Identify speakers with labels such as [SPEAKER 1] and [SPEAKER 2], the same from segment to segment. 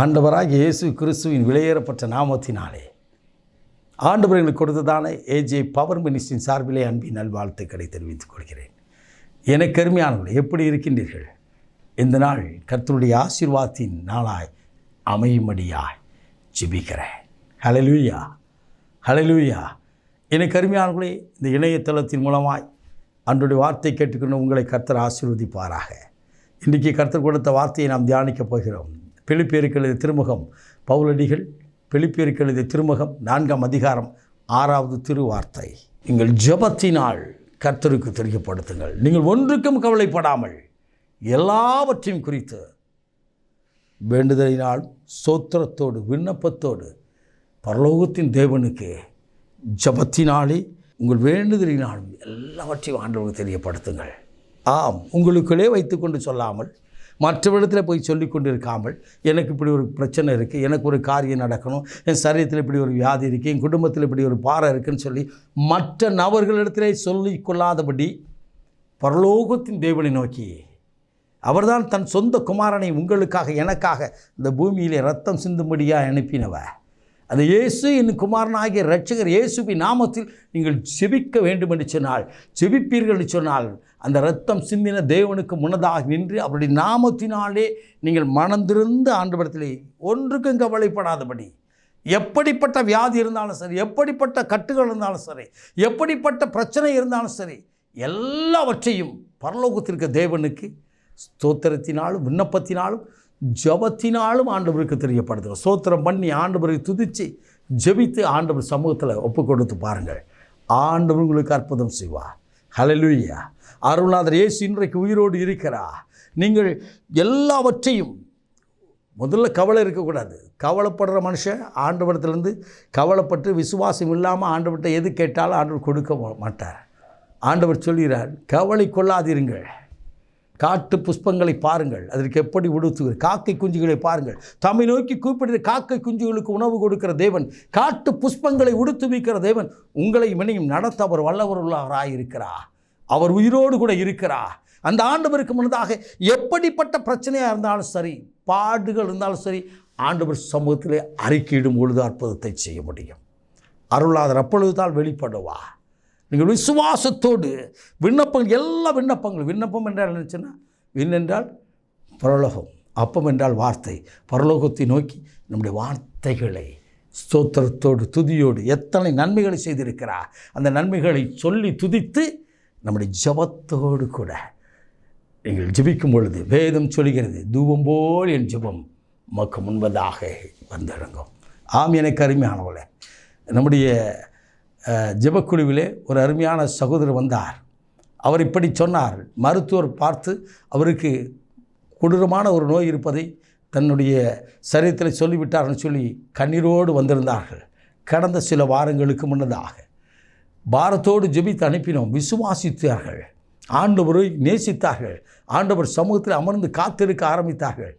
[SPEAKER 1] ஆண்டவராக இயேசு கிறிஸ்துவின் விலையேறப்பட்ட நாமத்தினாலே. ஆண்டவர் எங்களுக்கு கொடுத்ததான ஏஜே பவர் மினிஸ்டின் சார்பிலே அன்பின் நல்வாழ்த்துக்களை தெரிவித்துக் கொள்கிறேன். எனக்கு அருமையானவர்கள் எப்படி இருக்கின்றீர்கள்? இந்த நாள் கர்த்தருடைய ஆசீர்வாதத்தின் நாளாய் அமையும்படியாய் ஜிபிக்கிறேன். ஹலலூயா ஹலலூயா எனக்கு அருமையானவர்களே இந்த இணையதளத்தின் மூலமாய் அன்றைய வார்த்தை கேட்டுக்கொண்டு உங்களை கர்த்தர் ஆசீர்வதிப்பாராக. இன்றைக்கி கர்த்தர் கொடுத்த வார்த்தையை நாம் தியானிக்கப் போகிறோம். பிலிப்பியருக்கு எழுதிய திருமுகம். பவுலடிகள் பிலிப்பியருக்கு எழுதிய திருமுகம் நான்காம் அதிகாரம் ஆறாவது திருவார்த்தை. நீங்கள் ஜெபத்தினால் கர்த்தருக்கு தெரியப்படுத்துங்கள் நீங்கள் ஒன்றுக்கும் கவலைப்படாமல் எல்லாவற்றையும் குறித்து வேண்டுதலினால் சோத்திரத்தோடு விண்ணப்பத்தோடு பரலோகத்தின் தேவனுக்கு ஜபத்தினாலே உங்கள் வேண்டுதலினாலும் எல்லாவற்றையும் ஆண்டவருக்கு தெரியப்படுத்துங்கள். ஆம் உங்களுக்குள்ளே வைத்துக்கொண்டு சொல்லாமல் மற்றவரிடத்தில் போய் சொல்லி கொண்டிருக்காமல் எனக்கு இப்படி ஒரு பிரச்சனை இருக்குது எனக்கு ஒரு காரியம் நடக்கணும் என் சரீரத்தில் இப்படி ஒரு வியாதி இருக்குது என் குடும்பத்தில் இப்படி ஒரு பாறை இருக்குன்னு சொல்லி மற்ற நபர்களிடத்திலே சொல்லி கொள்ளாதபடி பரலோகத்தின் தேவனை நோக்கி அவர்தான் தன் சொந்த குமாரனை உங்களுக்காக எனக்காக இந்த பூமியிலே ரத்தம் சிந்தும்படியாக அனுப்பினவ அந்த இயேசு என் குமாரனாகிய ரட்சகர் இயேசுபி நாமத்தில் நீங்கள் செபிக்க வேண்டும் என்று சொன்னால் செபிப்பீர்கள் என்று சொன்னால் அந்த ரத்தம் சிந்தின தேவனுக்கு முன்னதாக நின்று அவருடைய நாமத்தினாலே நீங்கள் மணந்திருந்த ஆண்டவரத்திலே ஒன்றுக்கும் கவலைப்படாதபடி எப்படிப்பட்ட வியாதி இருந்தாலும் சரி எப்படிப்பட்ட கட்டுகள் இருந்தாலும் சரி எப்படிப்பட்ட பிரச்சனை இருந்தாலும் சரி எல்லாவற்றையும் பரலோகத்திற்கு தேவனுக்கு ஸ்தோத்திரத்தினாலும் விண்ணப்பத்தினாலும் ஜபத்தினாலும் ஆண்டவருக்கு தெரியப்படுத்துகிறோம் சோத்திரம் பண்ணி ஆண்டவரை துதித்து ஜெபித்து ஆண்டவர் சமூகத்தில் ஒப்பு கொடுத்து பாருங்கள். ஆண்டவர் உங்களுக்கு அற்புதம் செய்வார் ஹலலுயா அருள்நாதர் இயேசு இன்றைக்கு உயிரோடு இருக்கிறா நீங்கள் எல்லாவற்றையும் முதல்ல கவலை இருக்கக்கூடாது. கவலைப்படுற மனுஷன் ஆண்டவரத்துலேருந்து கவலைப்பட்டு விசுவாசம் இல்லாமல் ஆண்டவர்கிட்ட எது கேட்டாலும் ஆண்டவர் கொடுக்க மாட்டார். ஆண்டவர் சொல்கிறார் கவலை கொள்ளாதிருங்கள். காட்டு புஷ்பங்களை பாருங்கள். அதற்கு எப்படி உடுத்துகிற காக்கை குஞ்சுகளை பாருங்கள். தம்மை நோக்கி கூப்பிடுற காக்கை குஞ்சுகளுக்கு உணவு கொடுக்கிற தேவன் காட்டு புஷ்பங்களை உடுத்துவிக்கிற தேவன் உங்களை இவனையும் நடத்த அவர் வல்லவர்களாக இருக்கிறா. அவர் உயிரோடு கூட இருக்கிறா. அந்த ஆண்டவருக்கு முன்னதாக எப்படிப்பட்ட பிரச்சனையாக இருந்தாலும் சரி பாடுகள் இருந்தாலும் சரி ஆண்டவர் சமூகத்திலே அறிக்கையிடும் பொழுது அற்புதத்தை செய்ய முடியும். அருளாதர் அப்பொழுதுதான் வெளிப்படுவா நீங்கள் விசுவாசத்தோடு விண்ணப்பங்கள் எல்லா விண்ணப்பங்களும் விண்ணப்பம் என்றால் என்னச்சுன்னா விண் என்றால் பரலோகம் அப்பம் என்றால் வார்த்தை. பரலோகத்தை நோக்கி நம்முடைய வார்த்தைகளை ஸ்தோத்திரத்தோடு துதியோடு எத்தனை நன்மைகளை செய்திருக்கிறார் அந்த நன்மைகளை சொல்லி துதித்து நம்முடைய ஜபத்தோடு கூட நீங்கள் ஜபிக்கும் பொழுது வேதம் சொல்கிறது தூபம் போல் என் ஜெபம் மக்கு முன்பதாக வந்திறங்கும். ஆம் எனக்கு அருமையானவளை நம்முடைய ஜெபக்குழுவிலே ஒரு அருமையான சகோதரர் வந்தார். அவர் இப்படி சொன்னார். மருத்துவர் பார்த்து அவருக்கு கொடூரமான ஒரு நோய் இருப்பதை தன்னுடைய சரீரத்தில் சொல்லிவிட்டார்னு சொல்லி கண்ணீரோடு வந்திருந்தார்கள். கடந்த சில வாரங்களுக்கு முன்னதாக. பாரத்தோடு ஜெபித்து அனுப்பினோம். விசுவாசித்தார்கள். ஆண்டவரை நேசித்தார்கள். ஆண்டவர் சமூகத்தில் அமர்ந்து காத்திருக்க ஆரம்பித்தார்கள்.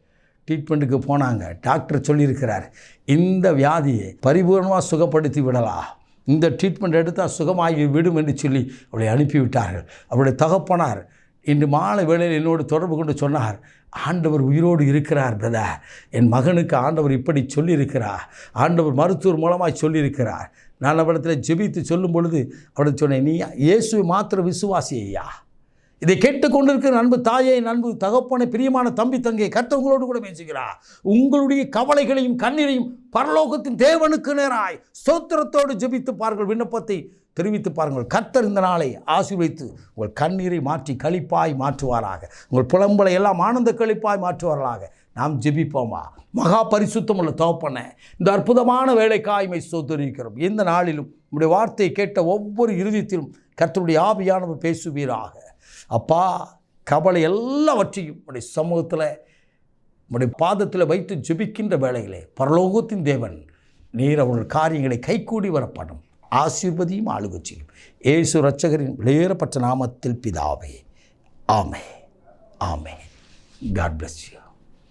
[SPEAKER 1] ட்ரீட்மெண்ட்டுக்கு போனாங்க. டாக்டர் சொல்லியிருக்கிறார். இந்த வியாதியை பரிபூர்ணமாக சுகப்படுத்தி விடலாம். இந்த ட்ரீட்மெண்ட் எடுத்தால் சுகமாகி விடும் என்று சொல்லி அவளை அனுப்பிவிட்டார்கள். அவருடைய தகப்பனார் இன்று மாலை வேளையில் என்னோடு தொடர்பு கொண்டு சொன்னார் ஆண்டவர் உயிரோடு இருக்கிறார் பிரதர். என் மகனுக்கு ஆண்டவர் இப்படி சொல்லியிருக்கிறார். ஆண்டவர் மருத்துவர் மூலமாக சொல்லியிருக்கிறார். நான் அவரிடத்தில் ஜெபித்து சொல்லும் பொழுது அவளை சொன்னேன் நீ இயேசுவை மாத்திர விசுவாசி ஐயா இதை கேட்டுக்கொண்டிருக்கிற அன்பு தாயை அன்பு தகப்பனை பிரியமான தம்பி தங்கை கர்த்தவங்களோடு கூட பேசுகிறார் உங்களுடைய கவலைகளையும் கண்ணீரையும் பரலோகத்தின் தேவனுக்கு நேராய் ஸ்தோத்திரத்தோடு ஜெபித்து பாருங்கள். விண்ணப்பத்தை தெரிவித்து பாருங்கள். கர்த்தர் இந்த நாளை ஆசீர்வைத்து உங்கள் கண்ணீரை மாற்றி களிப்பாய் மாற்றுவாராக. உங்கள் புலம்பலை எல்லாம் ஆனந்த கழிப்பாய் மாற்றுவார்களாக நாம் ஜெபிப்போமா? மகா பரிசுத்தமுள்ள தகப்பன இந்த அற்புதமான வேலைக்காய்மை சோதரிக்கிறோம் எந்த நாளிலும் உங்களுடைய வார்த்தையை கேட்ட ஒவ்வொரு இறுதியத்திலும் கர்த்தருடைய ஆவியானவர் பேசுவீராக. அப்பா கவலை எல்லாவற்றையும் உடைய சமூகத்தில் உடைய பாதத்தில் வைத்து ஜெபிக்கின்ற வேளையிலே பரலோகத்தின் தேவன் நீர் அவர்கள் காரியங்களை கைகூடி வரப்படும். ஆசீர்வதியும் ஆளுக செய்யும். ஏசு ரட்சகரின் வெளியேறப்பட்ட நாமத்தில் பிதாவே. ஆமே ஆமே காட் பிளஸ் யூ